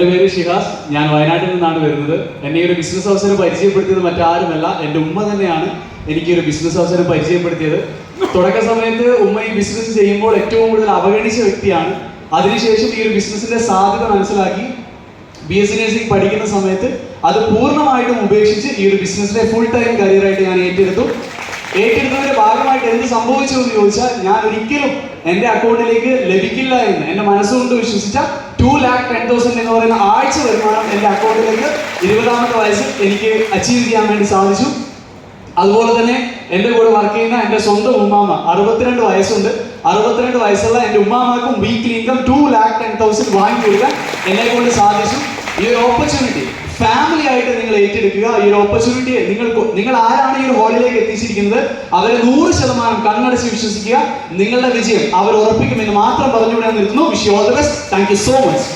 എന്റെ പേര് ഷിഹാസ്. ഞാൻ വയനാട്ടിൽ നിന്നാണ് വരുന്നത്. എന്നെ ഈ ഒരു ബിസിനസ് അവസരം പരിചയപ്പെടുത്തിയത് മറ്റാരുമല്ല. എന്റെ ഉമ്മ തന്നെയാണ് എനിക്ക് ഒരു ബിസിനസ് അവസരം പരിചയപ്പെടുത്തിയത്. തുടക്ക സമയത്ത് ഉമ്മ ഈ ബിസിനസ് ചെയ്യുമ്പോൾ ഏറ്റവും കൂടുതൽ അവഗണിച്ച വ്യക്തിയാണ്. അതിനുശേഷം ഈ ഒരു ബിസിനസിന്റെ സാധ്യത മനസ്സിലാക്കി ബി എസ് സി പഠിക്കുന്ന സമയത്ത് അത് പൂർണമായിട്ടും ഉപേക്ഷിച്ച് ഈ ഒരു ബിസിനസ്സിനെ ഫുൾ ടൈം കരിയറായിട്ട് ഞാൻ ഏറ്റെടുത്തു. ഏറ്റെടുത്തതിന്റെ ഭാഗമായിട്ട് എന്ത് സംഭവിച്ചു എന്ന് ചോദിച്ചാൽ ഞാൻ ഒരിക്കലും എന്റെ അക്കൗണ്ടിലേക്ക് ലഭിക്കില്ല എന്ന് എന്റെ മനസ്സുകൊണ്ട് വിശ്വസിച്ച ടു ലാക്ക് ടെൻ തൗസൻഡ് എന്ന് പറയുന്ന ആഴ്ച വരുമാനം എന്റെ അക്കൗണ്ടിലേക്ക് ഇരുപതാമത്തെ വയസ്സിൽ എനിക്ക് അച്ചീവ് ചെയ്യാൻ വേണ്ടി സാധിച്ചു. അതുപോലെ തന്നെ എന്റെ കൂടെ വർക്ക് ചെയ്യുന്ന എന്റെ സ്വന്തം ഉമ്മാമ അറുപത്തിരണ്ട് വയസ്സുണ്ട്. അറുപത്തിരണ്ട് വയസ്സുള്ള എന്റെ ഉമ്മാമാക്കും weekly income two lakh ten thousand വാങ്ങി കൊടുക്കാൻ എന്നെ കൊണ്ട് സാധിച്ചു. ഈ ഒരു ഓപ്പർച്യൂണിറ്റി ഏറ്റെടുക്കുക. ഈ ഒരു ഓപ്പർച്യൂണിറ്റിയെ നിങ്ങൾ നിങ്ങൾ ആരാണ് ഈ ഒരു ഹോളിലേക്ക് എത്തിച്ചിരിക്കുന്നത്? അവരെ നൂറ് ശതമാനം കണ്ണടച്ച് വിശ്വസിക്കുക. നിങ്ങളുടെ വിജയം അവർ ഉറപ്പിക്കുമെന്ന് മാത്രം പറഞ്ഞുകൊണ്ട് നിർത്തുന്നു. Wish all the best thank you so much